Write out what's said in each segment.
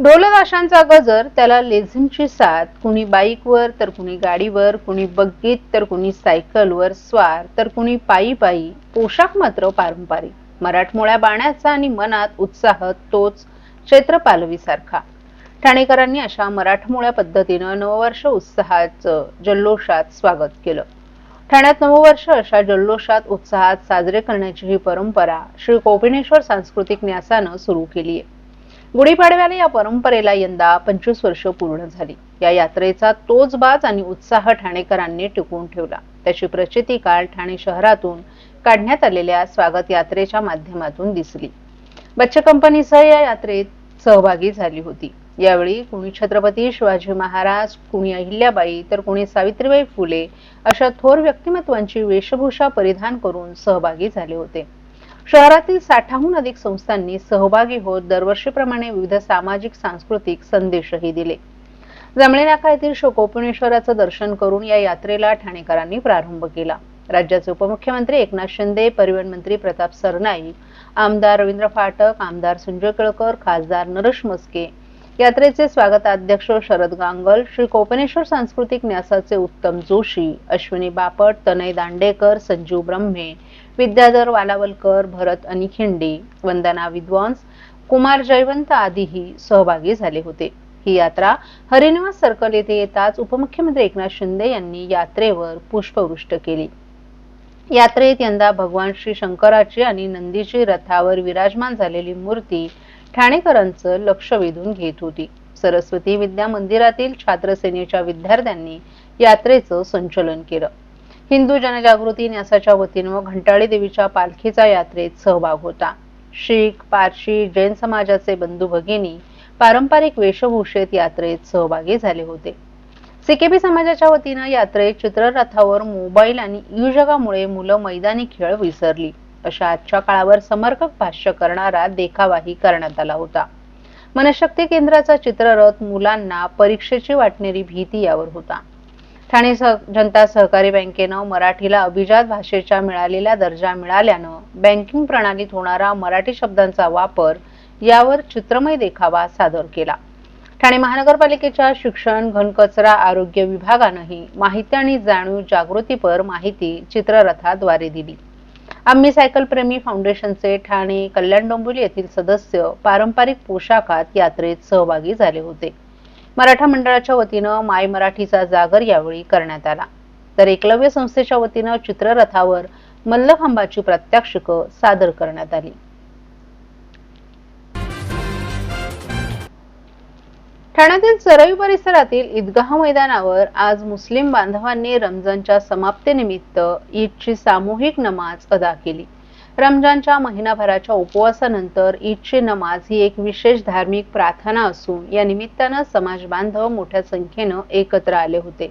ढोलताशांचा गजर त्याला लेझिमची साथ. कुणी बाईकवर तर कुणी गाडीवर. कुणी बग्गीत तर कुणी सायकलवर. स्वार तर कुणी पायी पायी. पोशाख मात्र पारंपरिक. मराठमोळ्या बाण्याचा आणि मनात उत्साह तोच चैत्र पालवीसारखा ठाणेकरांनी अशा मराठमोळ्या पद्धतीनं नववर्ष उत्साहाचं जल्लोषात स्वागत केलं. ठाण्यात नववर्ष अशा जल्लोषात उत्साहात साजरे करण्याची ही परंपरा श्री कोपिनेश्वर सांस्कृतिक न्यासानं सुरू केली आहे गुढीपाडव्याला या परंपरेला यंदा पंचवीस वर्ष पूर्ण झाली. या यात्रेचा तोच बाज आणि उत्साह ठाणेकरांनी टिकवून ठेवला. त्याची प्रचिती काल ठाणे शहरातून काढण्यात आलेल्या स्वागत यात्रेच्या माध्यमातून दिसली. बच्च कंपनीसह या यात्रेत सहभागी झाली होती. यावेळी कुणी छत्रपती शिवाजी महाराज कुणी अहिल्याबाई तर कुणी सावित्रीबाई फुले अशा थोर व्यक्तिमत्वांची वेशभूषा परिधान करून सहभागी झाले होते. शहरातील साठाहून अधिक संस्थांनी सहभागी होत दरवर्षीप्रमाणे विविध सामाजिक सांस्कृतिक संदेशही दिले. जमळे नाका येथील शोकोपनेश्वराचं दर्शन करून या यात्रेला ठाणेकरांनी प्रारंभ केला. राज्याचे उपमुख्यमंत्री एकनाथ शिंदे परिवहन मंत्री प्रताप सरनाईक आमदार रवींद्र फाटक आमदार संजय केळकर खासदार नरेश मस्के यात्रेचे स्वागताध्यक्ष शरद गांगल श्री कोपनेश्वर सांस्कृतिक न्यासाचे उत्तम जोशी अश्विनी बापट तनय दांडेकर संजीव ब्रह्मे विद्याधर वालावलकर भरत अनिखिंडे वंदना विद्वांस कुमार जयवंत आदीही सहभागी झाले होते. ही यात्रा हरिनिवास सर्कल येथे येताच उपमुख्यमंत्री एकनाथ शिंदे यांनी यात्रेवर पुष्पवृष्ट केली. यात्रेत यंदा भगवान श्री शंकराची आणि नंदीची रथावर विराजमान झालेली मूर्ती ठाणेकरांचं लक्ष वेधून घेत होती. सरस्वती विद्या मंदिरातील छात्रसेनेच्या विद्यार्थ्यांनी यात्रेचं संचलन केलं. हिंदू जनजागृती न्यासाच्या वतीनं घंटाळी देवीच्या पालखीचा यात्रेत सहभाग होता. शीख पारशी जैन समाजाचे बंधू भगिनी पारंपरिक वेशभूषेत यात्रेत सहभागी झाले होते. सीकेबी समाजाच्या वतीनं यात्रेत चित्ररथावर मोबाईल आणि ई जगामुळे मुलं मैदानी खेळ विसरली. अशा आजच्या काळावर समर्पक भाष्य करणारा देखावाही करण्यात आला होता. मनशक्ती केंद्राचा चित्ररथ मुलांना परीक्षेची वाटणारी भीती यावर होता. ठाणे सह जनता सहकारी बँकेनं मराठीला अभिजात भाषेच्या मिळालेला दर्जा मिळाल्यानं बँकिंग प्रणालीत होणारा मराठी शब्दांचा वापर यावर चित्रमय देखावा सादर केला. ठाणे महानगरपालिकेच्या शिक्षण घनकचरा आरोग्य विभागानंही माहिती आणि जाणीव जागृतीपर माहिती चित्ररथाद्वारे दिली. आम्ही सायकल प्रेमी फाउंडेशनचे ठाणे कल्याण डोंबिवली येथील सदस्य पारंपरिक पोशाखात यात्रेत सहभागी झाले होते. मराठा मंडळाच्या वतीनं माय मराठीचा जागर यावेळी करण्यात आला. तर एकलव्य संस्थेच्या वतीनं चित्ररथावर मल्लखांबाची प्रात्यक्षिकं सादर करण्यात आली. ठाण्यातील चरई परिसरातील ईदगाह मैदानावर आज मुस्लिम बांधवांनी रमजानच्या समाप्तीनिमित्त ईदची सामूहिक नमाज अदा केली. रमजानच्या महिनाभराच्या उपवासानंतर ईदची नमाज ही एक विशेष धार्मिक प्रार्थना असून या निमित्तानं समाज बांधव मोठ्या संख्येनं एकत्र आले होते.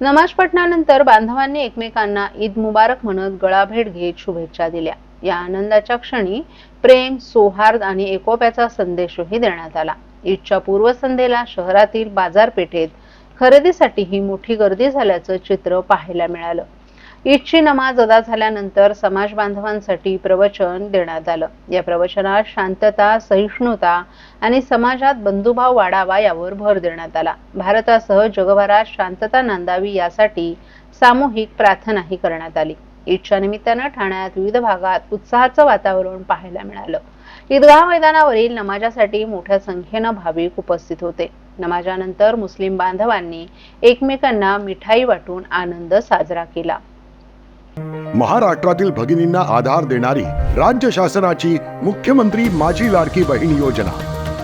नमाज पठणानंतर बांधवांनी एकमेकांना ईद मुबारक म्हणत गळाभेट घेत शुभेच्छा दिल्या. या आनंदाच्या क्षणी प्रेम सौहार्द आणि एकोप्याचा संदेशही देण्यात आला. ईदच्या पूर्वसंध्येला शहरातील बाजारपेठेत खरेदीसाठी ही मोठी गर्दी झाल्याचं चित्र पाहायला मिळालं. ईदची नमाज अदा झाल्यानंतर समाज बांधवांसाठी प्रवचन देण्यात आलं. या प्रवचनात शांतता सहिष्णुता आणि समाजात बंधुभाव वाढावा यावर भर देण्यात आला. भारतासह जगभरात शांतता नांदावी यासाठी सामूहिक प्रार्थनाही करण्यात आली. ईदच्या निमित्तानं ठाण्यात विविध भागात उत्साहाचं वातावरण पाहायला मिळालं. ईदगाह मैदानावरील नमाजासाठी मोठ्या संख्येनं भाविक उपस्थित होते. नमाजानंतर मुस्लिम बांधवांनी एकमेकांना मिठाई वाटून आनंद साजरा केला. महाराष्ट्रातील भगिनींना आधार देणारी राज्य शासनाची मुख्यमंत्री माझी लाडकी बहीण योजना.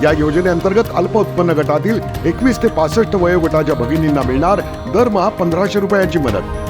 या योजनेअंतर्गत अल्प उत्पन्न गटातील एकवीस ते पासष्ट वयोगटाच्या भगिनींना मिळणार दरमहा पंधराशे रुपयांची मदत.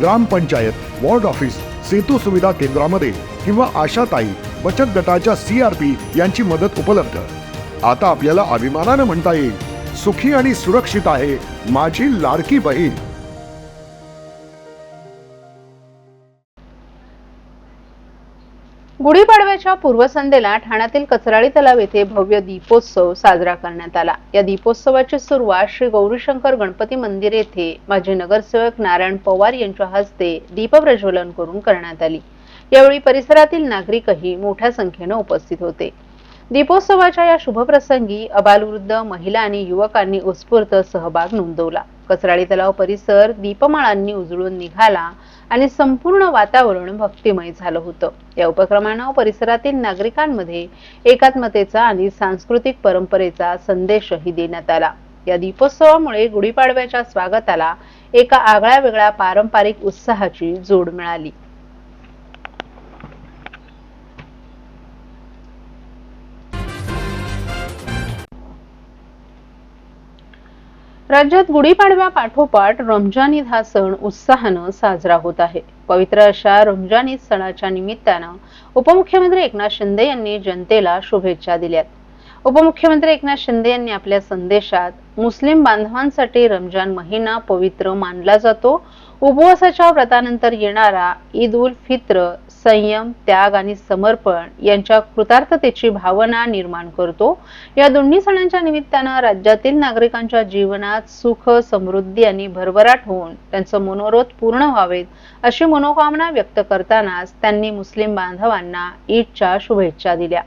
ग्रामपंचायत वॉर्ड ऑफिस सेतू सुविधा केंद्रामध्ये किंवा आशाताई बचत गटाच्या सी आर पी यांची मदत उपलब्ध. आता आपल्याला अभिमानानं म्हणता येईल सुखी आणि सुरक्षित आहे माझी लाडकी बहीण. गुढीपाडव्याच्या पूर्वसंध्येला ठाण्यातील कचराळी तलाव येथे भव्य दीपोत्सव साजरा करण्यात आला. या दीपोत्सवाची सुरुवात श्री गौरीशंकर गणपती मंदिर येथे माजी नगरसेवक नारायण पवार यांच्या हस्ते दीपप्रज्वलन करून करण्यात आली. यावेळी परिसरातील नागरिकही मोठ्या संख्येनं उपस्थित होते. दीपोत्सवाच्या या शुभप्रसंगी अबालवृद्ध महिला आणि युवकांनी उत्स्फूर्त सहभाग नोंदवला. कचराळी तलाव परिसर दीपमाळांनी उजळून निघाला आणि संपूर्ण वातावरण भक्तिमय झालं होतं. या उपक्रमानं परिसरातील नागरिकांमध्ये एकात्मतेचा आणि सांस्कृतिक परंपरेचा संदेशही देण्यात आला. या दीपोत्सवामुळे गुढीपाडव्याच्या स्वागताला एका आगळ्या वेगळ्या पारंपरिक उत्साहाची जोड मिळाली. राज्यात गुढीपाडव्या पाठोपाठ रमजान ईद हा सण उत्साहानं साजरा होत आहे. पवित्र अशा रमजान ईद सणाच्या निमित्तानं उपमुख्यमंत्री एकनाथ शिंदे यांनी जनतेला शुभेच्छा दिल्यात. उपमुख्यमंत्री एकनाथ शिंदे यांनी आपल्या संदेशात मुस्लिम बांधवांसाठी रमजान महिना पवित्र मानला जातो. उपवासाच्या व्रतानंतर येणारा ईद उल फित्र संयम त्याग आणि समर्पण यांच्या कृतार्थतेची भावना निर्माण करतो. या दोन्ही सणांच्या निमित्तानं राज्यातील नागरिकांच्या जीवनात सुख समृद्धी आणि भरभराट होऊन त्यांचं मनोरथ पूर्ण व्हावेत अशी मनोकामना व्यक्त करतानाच त्यांनी मुस्लिम बांधवांना ईदच्या शुभेच्छा दिल्या.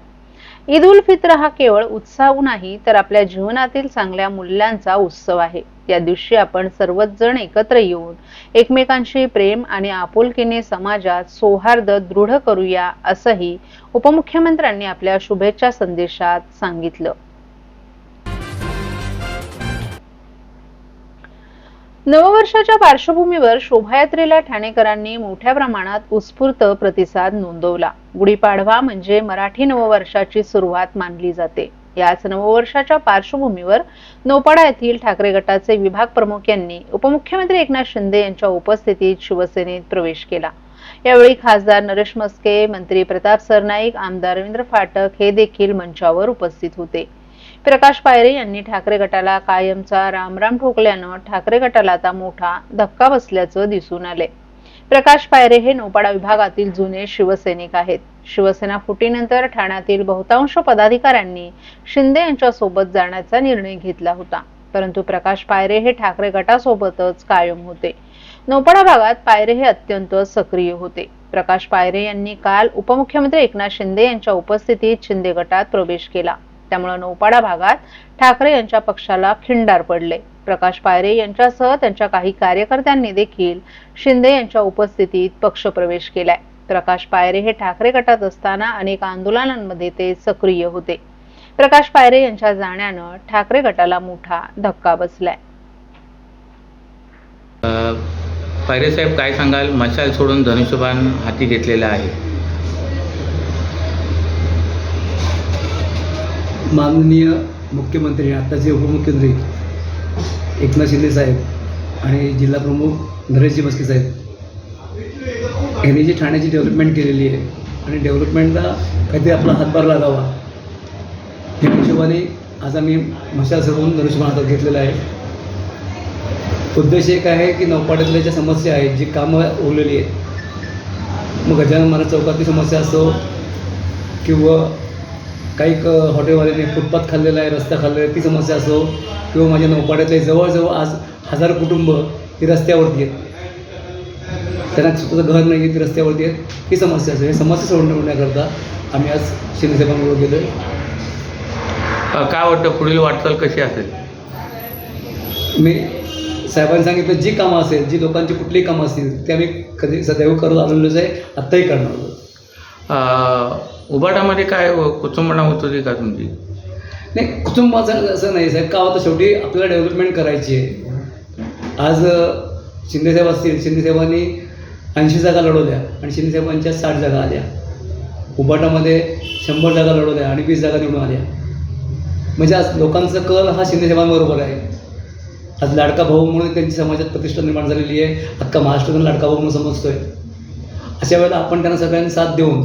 ईद उल फित्र हा केवळ उत्साह नाही तर आपल्या जीवनातील चांगल्या मूल्यांचा उत्सव आहे. या दिवशी आपण सर्वच जण एकत्र येऊन एकमेकांशी प्रेम आणि आपुलकीने समाजात सौहार्द दृढ करूया असंही उपमुख्यमंत्र्यांनी आपल्या शुभेच्छा संदेशात सांगितलं. नववर्षाच्या पार्श्वभूमीवर शोभायात्रेला ठाणेकरांनी मोठ्या प्रमाणात उत्स्फूर्त प्रतिसाद नोंदवला. गुढीपाडवा म्हणजे मराठी नववर्षाची सुरुवात मानली जाते. याच नववर्षाच्या पार्श्वभूमीवर नौपाडा येथील ठाकरे गटाचे विभाग प्रमुख यांनी उपमुख्यमंत्री एकनाथ शिंदे यांच्या उपस्थितीत शिवसेनेत प्रवेश केला. यावेळी खासदार नरेश मस्के मंत्री प्रताप सरनाईक आमदार रवींद्र फाटक हे देखील मंचावर उपस्थित होते. प्रकाश पायरे यांनी ठाकरे गटाला कायमचा रामराम ठोकल्यानं ठाकरे गटाला आता मोठा धक्का बसल्याचं दिसून आले. प्रकाश पायरे हे नौपाडा विभागातील जुने शिवसैनिक आहेत. शिवसेना फुटीनंतर ठाण्यातील बहुतांश पदाधिकाऱ्यांनी शिंदे यांच्या सोबत जाण्याचा निर्णय घेतला होता. परंतु प्रकाश पायरे हे ठाकरे गटासोबतच कायम होते. नौपाडा भागात पायरे हे अत्यंत सक्रिय होते. प्रकाश पायरे यांनी काल उपमुख्यमंत्री एकनाथ शिंदे यांच्या उपस्थितीत शिंदे गटात प्रवेश केला. त्यामुळे नौपाडा भागात ठाकरे यांच्या पक्षाला खिंडार पडले. प्रकाश पायरे यांच्यासह त्यांच्या काही कार्यकर्त्यांनी देखील शिंदे यांच्या उपस्थितीत पक्षप्रवेश केलाय. प्रकाश पायरे हे ठाकरे गटात असताना अनेक आंदोलनांमध्ये ते सक्रिय होते. प्रकाश पायरे यांच्या जाण्यानं ठाकरे गटाला मोठा धक्का बसलाय. पायरे साहेब काय सांगाल? मशाल सोडून धनुष्यबाण हाती घेतलेला आहे. माननीय मुख्यमंत्री आत्ताचे उपमुख्यमंत्री एकनाथ शिंदे साहेब आणि जिल्हा प्रमुख नरेशजी मस्के साहेब यांनी जी ठाण्याची डेव्हलपमेंट केलेली आहे आणि डेव्हलपमेंटला काहीतरी आपला हातभार लागावा त्या हिशोबाने आज आम्ही मशाल सरवून धनुष्यबाण हातात घेतलेला आहे. उद्देश एक आहे की नौपाड्यातल्या ज्या समस्या आहेत जी कामं उरलेली आहेत मग गजानन महाराज चौकातली समस्या असो किंवा काही क हॉटेलवाल्याने फुटपाथ खाल्लेला आहे रस्ता खाल्लेला आहे ती समस्या असो किंवा माझ्या नौपाड्यातले जवळजवळ आज हजार कुटुंब ही रस्त्यावरती आहेत. त्यांना स्वतःचं घर नाही आहे ती रस्त्यावरती आहेत. ही समस्या असो ही समस्या सोडवण्याकरता आम्ही आज शिंदेसाहेबांबरोबर गेलो काय वाटतं पुढील वाटचाल कशी असेल? मी साहेबांनी सांगितलं जी कामं असेल जी लोकांची कुठलीही कामं असतील ते आम्ही कधी सदैव करत आलेलोच आहे आत्ताही करणार आहोत. उबाटामध्ये काय कुचंबणा होत होती का तुमची? नाही कुटुंबाचं असं नाही साहेब. का होतं? शेवटी आपल्याला डेव्हलपमेंट करायची आहे. आज शिंदेसाहेब असतील शिंदेसाहेबांनी ऐंशी जागा लढवल्या आणि शिंदेसाहेबांच्या साठ जागा आल्या. उबाटामध्ये शंभर जागा लढवल्या आणि वीस जागा निवडून आल्या. म्हणजे आज लोकांचा कल हा शिंदेसाहेबांबरोबर आहे. आज लाडका भाऊ म्हणून त्यांची समाजात प्रतिष्ठा निर्माण झालेली आहे. अख्खा महाराष्ट्रातून लाडका भाऊ म्हणून समजतोय. अशा वेळेला आपण त्यांना सगळ्यांनी साथ देऊन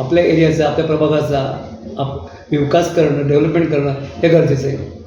आपल्या एरियाचा आपल्या प्रभागाचा आप विकास करणं डेव्हलपमेंट करणं हे गरजेचं आहे.